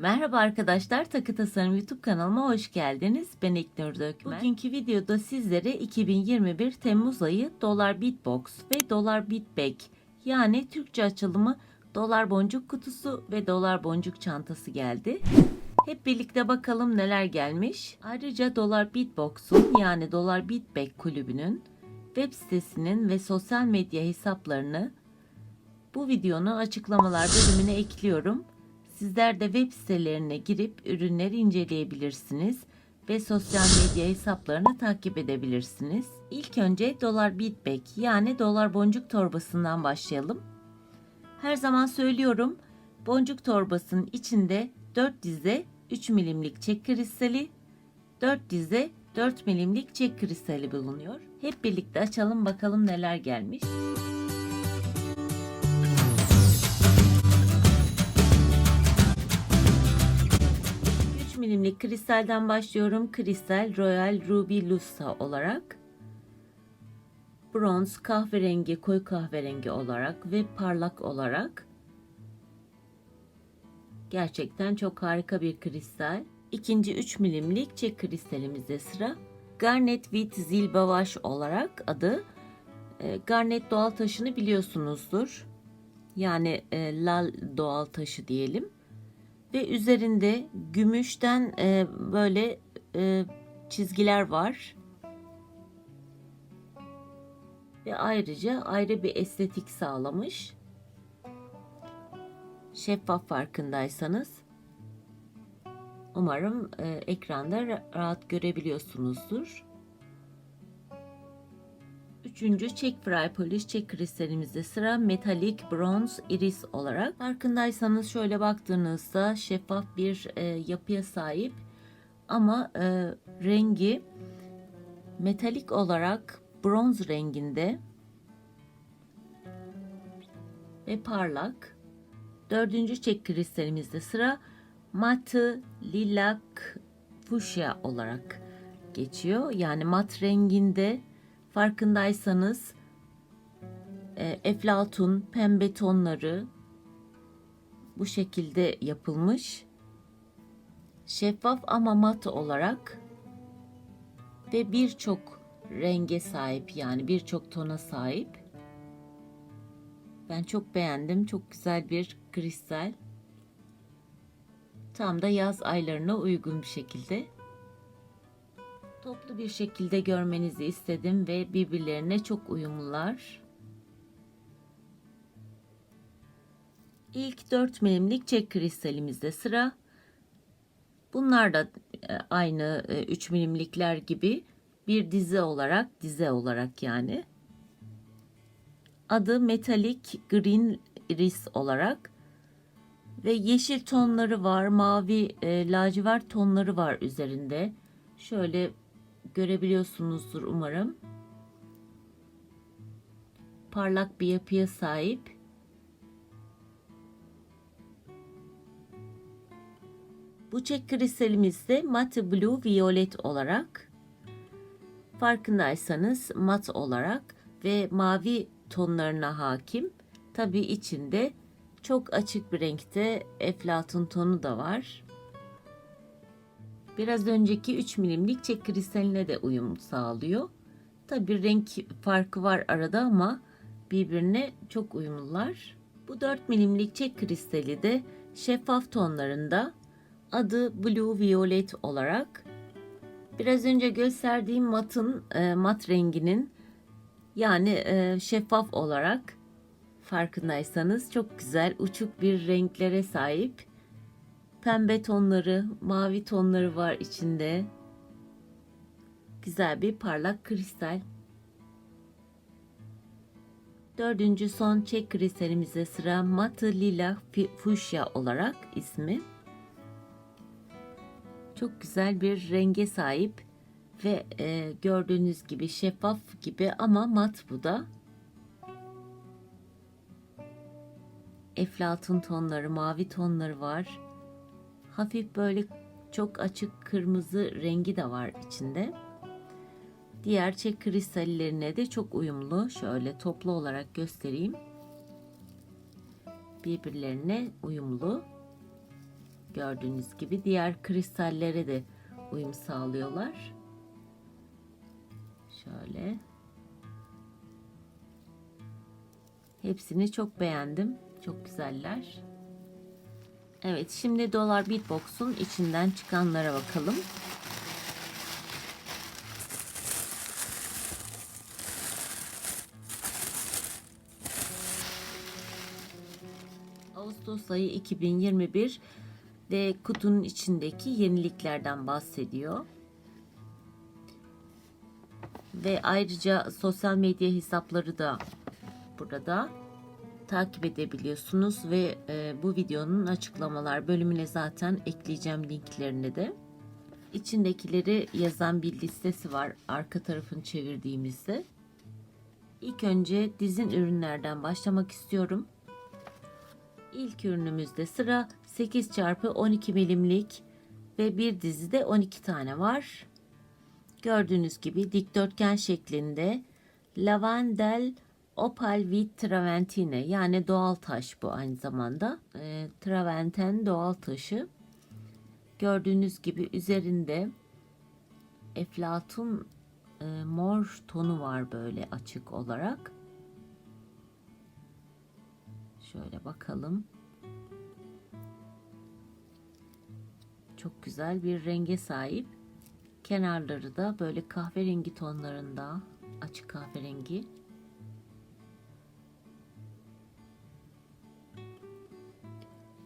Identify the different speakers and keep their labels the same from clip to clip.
Speaker 1: Merhaba arkadaşlar, Takı Tasarım YouTube kanalıma hoş geldiniz. Ben İknur Dökmen. Bugünkü videoda sizlere 2021 Temmuz ayı Dolar Beatbox ve Dolar Beatbag yani Türkçe açılımı Dolar Boncuk Kutusu ve Dolar Boncuk Çantası geldi. Hep birlikte bakalım neler gelmiş. Ayrıca Dolar Beatbox'un yani Dolar Beatbag kulübünün web sitesinin ve sosyal medya hesaplarını bu videonun açıklamalar bölümüne ekliyorum. Sizler de web sitelerine girip ürünleri inceleyebilirsiniz ve sosyal medya hesaplarını takip edebilirsiniz. İlk önce dolar beatbag yani dolar boncuk torbasından başlayalım. Her zaman söylüyorum boncuk torbasının içinde 4 dize 3 milimlik çek kristali, 4 dize 4 milimlik çek kristali bulunuyor. Hep birlikte açalım bakalım neler gelmiş. Milimlik kristalden başlıyorum. Kristal Royal Ruby Lusa olarak. Bronz, kahverengi, koyu kahverengi olarak ve parlak olarak. Gerçekten çok harika bir kristal. İkinci 3 milimlik çek kristalimizde sıra. Garnet with Zilbavaş olarak adı. E, Garnet doğal taşını biliyorsunuzdur. Yani e, lal doğal taşı diyelim ve üzerinde gümüşten e, böyle e, çizgiler var. Ve ayrıca ayrı bir estetik sağlamış. Şeffaf farkındaysanız. Umarım e, ekranda rahat görebiliyorsunuzdur. Üçüncü Check Fry Polish Check kristalimizde sıra metalik bronz iris olarak. Farkındaysanız şöyle baktığınızda şeffaf bir e, yapıya sahip ama e, rengi metalik olarak bronz renginde ve parlak. Dördüncü çek kristalimizde sıra matı lilak fuşya olarak geçiyor. Yani mat renginde farkındaysanız e, eflatun, pembe tonları bu şekilde yapılmış. Şeffaf ama mat olarak ve birçok renge sahip yani birçok tona sahip. Ben çok beğendim. Çok güzel bir kristal. Tam da yaz aylarına uygun bir şekilde toplu bir şekilde görmenizi istedim ve birbirlerine çok uyumlular. İlk 4 milimlik çek kristalimizde sıra. Bunlar da e, aynı 3 milimlikler gibi bir dize olarak, dize olarak yani. Adı metalik green iris olarak ve yeşil tonları var, mavi e, lacivert tonları var üzerinde. Şöyle görebiliyorsunuzdur umarım. Parlak bir yapıya sahip. Bu çek kristalimiz de matte blue violet olarak farkındaysanız mat olarak ve mavi tonlarına hakim. Tabi içinde çok açık bir renkte eflatun tonu da var. Biraz önceki 3 milimlik çek kristaline de uyum sağlıyor. Tabi renk farkı var arada ama birbirine çok uyumlular. Bu 4 milimlik çek kristali de şeffaf tonlarında adı Blue Violet olarak biraz önce gösterdiğim matın e, mat renginin yani e, şeffaf olarak farkındaysanız çok güzel uçuk bir renklere sahip Pembe tonları, mavi tonları var içinde. Güzel bir parlak kristal. Dördüncü son çek kristalimize sıra matı lila fuşya olarak ismi. Çok güzel bir renge sahip ve e, gördüğünüz gibi şeffaf gibi ama mat bu da. Eflatun tonları, mavi tonları var hafif böyle çok açık kırmızı rengi de var içinde. Diğer çek kristallerine de çok uyumlu. Şöyle toplu olarak göstereyim. Birbirlerine uyumlu. Gördüğünüz gibi diğer kristallere de uyum sağlıyorlar. Şöyle. Hepsini çok beğendim. Çok güzeller. Evet şimdi Dolar Beatbox'un içinden çıkanlara bakalım. Ağustos ayı 2021 ve kutunun içindeki yeniliklerden bahsediyor. Ve ayrıca sosyal medya hesapları da burada takip edebiliyorsunuz ve e, bu videonun açıklamalar bölümüne zaten ekleyeceğim linklerini de. İçindekileri yazan bir listesi var arka tarafını çevirdiğimizde. İlk önce dizin ürünlerden başlamak istiyorum. İlk ürünümüzde sıra 8 çarpı 12 milimlik ve bir dizide 12 tane var. Gördüğünüz gibi dikdörtgen şeklinde lavandel opal with traventine yani doğal taş bu aynı zamanda. E, traventen doğal taşı. Gördüğünüz gibi üzerinde eflatun e, mor tonu var böyle açık olarak. Şöyle bakalım. Çok güzel bir renge sahip. Kenarları da böyle kahverengi tonlarında, açık kahverengi.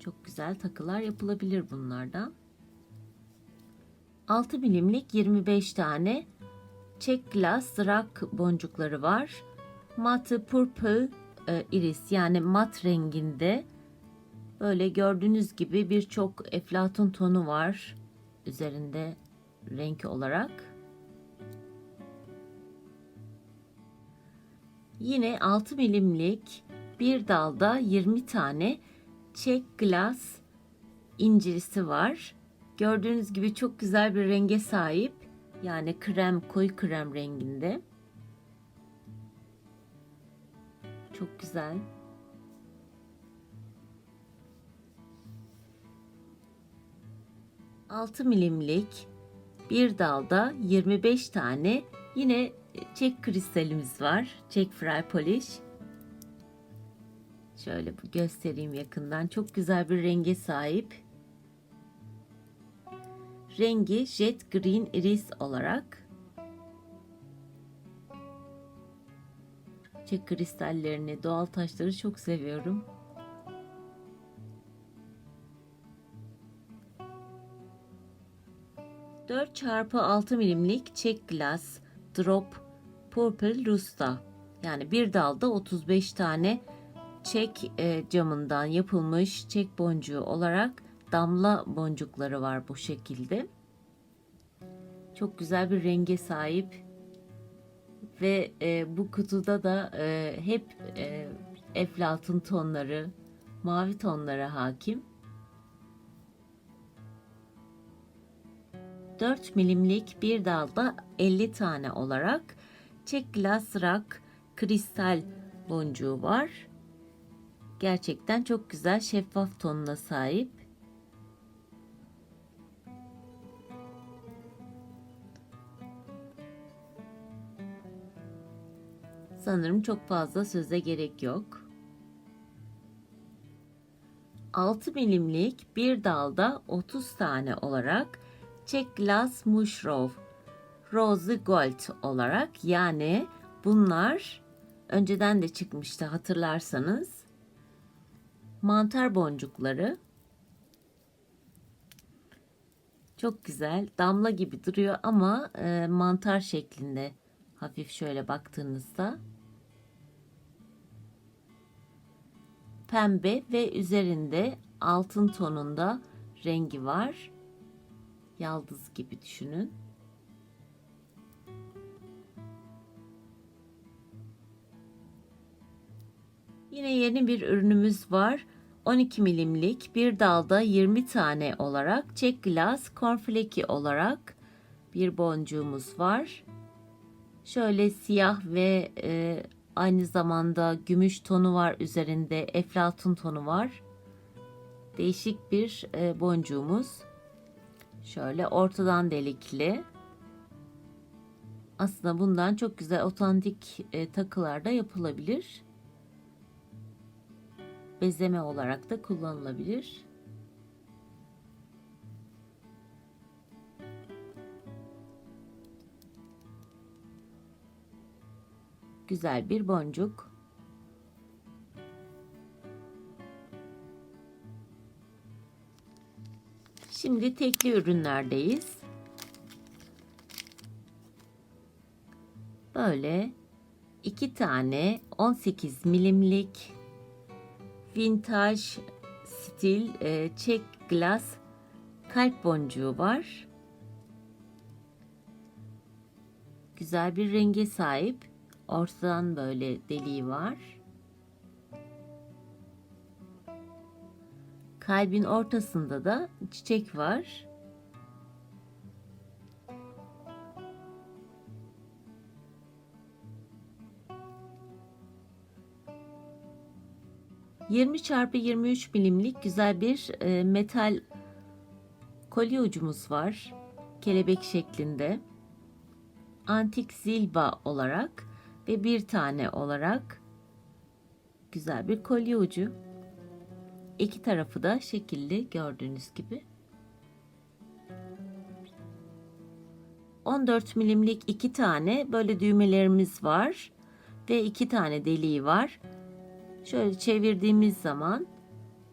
Speaker 1: Çok güzel takılar yapılabilir bunlardan. 6 milimlik 25 tane Check Glass Rock boncukları var. Matte Purple e, iris yani mat renginde böyle gördüğünüz gibi birçok eflatun tonu var üzerinde renk olarak. Yine 6 milimlik bir dalda 20 tane Check Glass incirisi var. Gördüğünüz gibi çok güzel bir renge sahip. Yani krem, koyu krem renginde. Çok güzel. Altı milimlik bir dalda 25 tane yine çek kristalimiz var. Çek fry polish. Şöyle göstereyim yakından. Çok güzel bir renge sahip. Rengi jet green iris olarak. Çek kristallerini, doğal taşları çok seviyorum. Dört çarpı altı milimlik çek glass drop purple rusta yani bir dalda 35 tane çek e, camından yapılmış çek boncuğu olarak damla boncukları var bu şekilde. Çok güzel bir renge sahip ve e, bu kutuda da e, hep e, eflatun tonları, mavi tonlara hakim. 4 milimlik bir dalda 50 tane olarak çek glass rock kristal boncuğu var. Gerçekten çok güzel şeffaf tonuna sahip. Sanırım çok fazla söze gerek yok. 6 milimlik bir dalda 30 tane olarak Check Glass Mushroom Rose Gold olarak yani bunlar önceden de çıkmıştı hatırlarsanız. Mantar boncukları çok güzel damla gibi duruyor ama e, mantar şeklinde hafif şöyle baktığınızda pembe ve üzerinde altın tonunda rengi var. Yaldız gibi düşünün. Yine yeni bir ürünümüz var. 12 milimlik bir dalda 20 tane olarak Check Glass Cornflake olarak bir boncuğumuz var. Şöyle siyah ve e, aynı zamanda gümüş tonu var üzerinde eflatun tonu var. Değişik bir e, boncuğumuz. Şöyle ortadan delikli. Aslında bundan çok güzel otantik e, takılar da yapılabilir. Bezeme olarak da kullanılabilir. Güzel bir boncuk. Şimdi tekli ürünlerdeyiz. Böyle iki tane 18 milimlik vintage stil e, çek glass kalp boncuğu var. Güzel bir renge sahip. Ortadan böyle deliği var. Kalbin ortasında da çiçek var. ...20 çarpı 23 milimlik güzel bir e, metal kolye ucumuz var. Kelebek şeklinde. Antik zilba olarak ve bir tane olarak güzel bir kolye ucu. İki tarafı da şekilli gördüğünüz gibi. 14 milimlik iki tane böyle düğmelerimiz var ve iki tane deliği var. Şöyle çevirdiğimiz zaman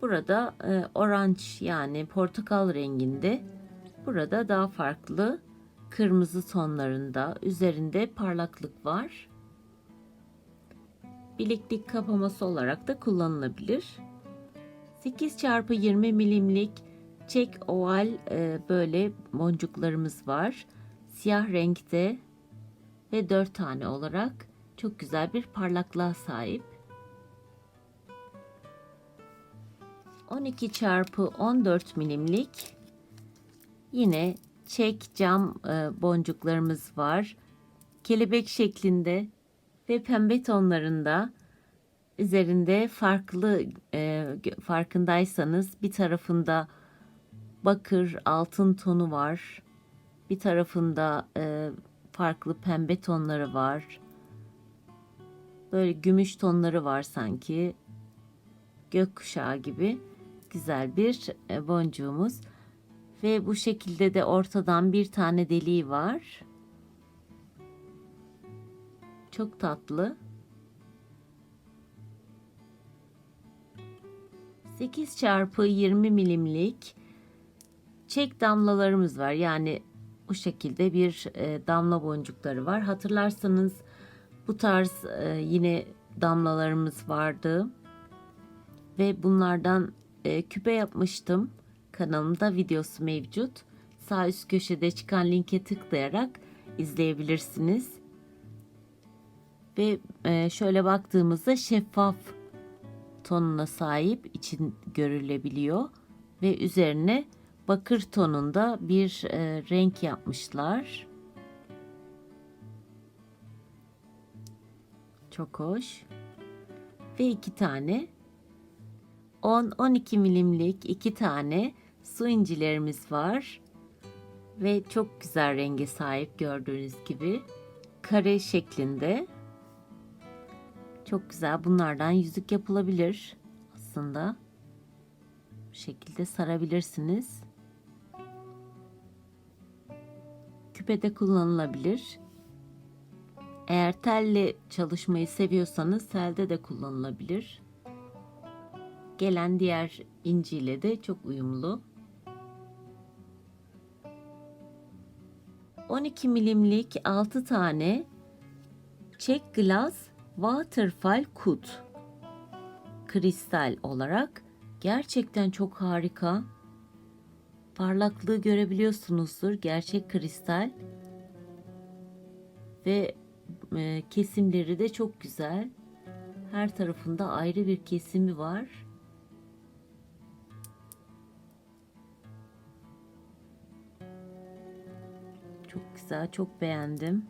Speaker 1: burada e, orange yani portakal renginde burada daha farklı kırmızı tonlarında üzerinde parlaklık var. Bileklik kapaması olarak da kullanılabilir. 8 çarpı 20 milimlik çek oval e, böyle boncuklarımız var. Siyah renkte ve 4 tane olarak çok güzel bir parlaklığa sahip. 12 çarpı 14 milimlik yine çek cam e, boncuklarımız var. Kelebek şeklinde ve pembe tonlarında üzerinde farklı e, farkındaysanız bir tarafında bakır altın tonu var. Bir tarafında e, farklı pembe tonları var. Böyle gümüş tonları var sanki. Gökkuşağı gibi güzel bir e, boncuğumuz. Ve bu şekilde de ortadan bir tane deliği var. Çok tatlı. 8 çarpı 20 milimlik çek damlalarımız var. Yani bu şekilde bir e, damla boncukları var. Hatırlarsanız bu tarz e, yine damlalarımız vardı. Ve bunlardan e, küpe yapmıştım. Kanalımda videosu mevcut. Sağ üst köşede çıkan linke tıklayarak izleyebilirsiniz. Ve e, şöyle baktığımızda şeffaf tonuna sahip için görülebiliyor ve üzerine bakır tonunda bir e, renk yapmışlar. Çok hoş. Ve iki tane 10-12 milimlik iki tane su incilerimiz var. Ve çok güzel renge sahip gördüğünüz gibi. Kare şeklinde. Çok güzel. Bunlardan yüzük yapılabilir aslında. Bu şekilde sarabilirsiniz. Küpede kullanılabilir. Eğer telle çalışmayı seviyorsanız telde de kullanılabilir. Gelen diğer inciyle de çok uyumlu. 12 milimlik 6 tane çek glass Waterfall Kut kristal olarak gerçekten çok harika. Parlaklığı görebiliyorsunuzdur. Gerçek kristal. Ve e, kesimleri de çok güzel. Her tarafında ayrı bir kesimi var. Güzel, çok beğendim.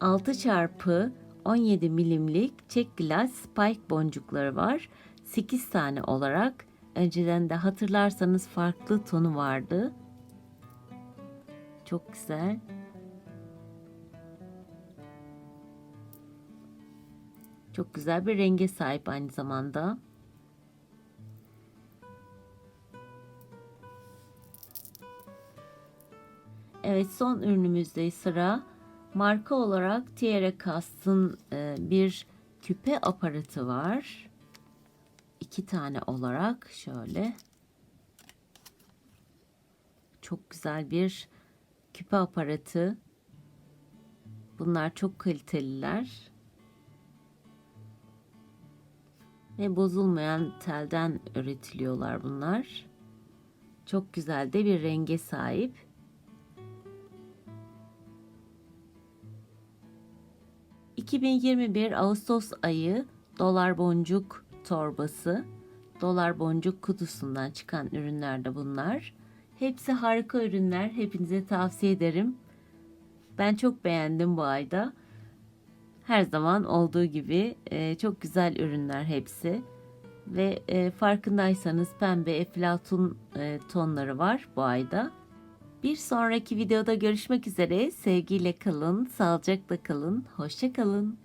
Speaker 1: 6 çarpı 17 milimlik çek glass spike boncukları var. 8 tane olarak önceden de hatırlarsanız farklı tonu vardı. Çok güzel. Çok güzel bir renge sahip aynı zamanda. Evet son ürünümüzde sıra marka olarak Tierra Cast'ın e, bir küpe aparatı var. İki tane olarak şöyle. Çok güzel bir küpe aparatı. Bunlar çok kaliteliler. Ve bozulmayan telden üretiliyorlar bunlar. Çok güzel de bir renge sahip. ...2021 Ağustos ayı dolar boncuk torbası, dolar boncuk kutusundan çıkan ürünler de bunlar. Hepsi harika ürünler. Hepinize tavsiye ederim. Ben çok beğendim bu ayda. Her zaman olduğu gibi e, çok güzel ürünler hepsi. Ve e, farkındaysanız pembe eflatun e, tonları var bu ayda. Bir sonraki videoda görüşmek üzere. Sevgiyle kalın, sağlıcakla kalın, hoşça kalın.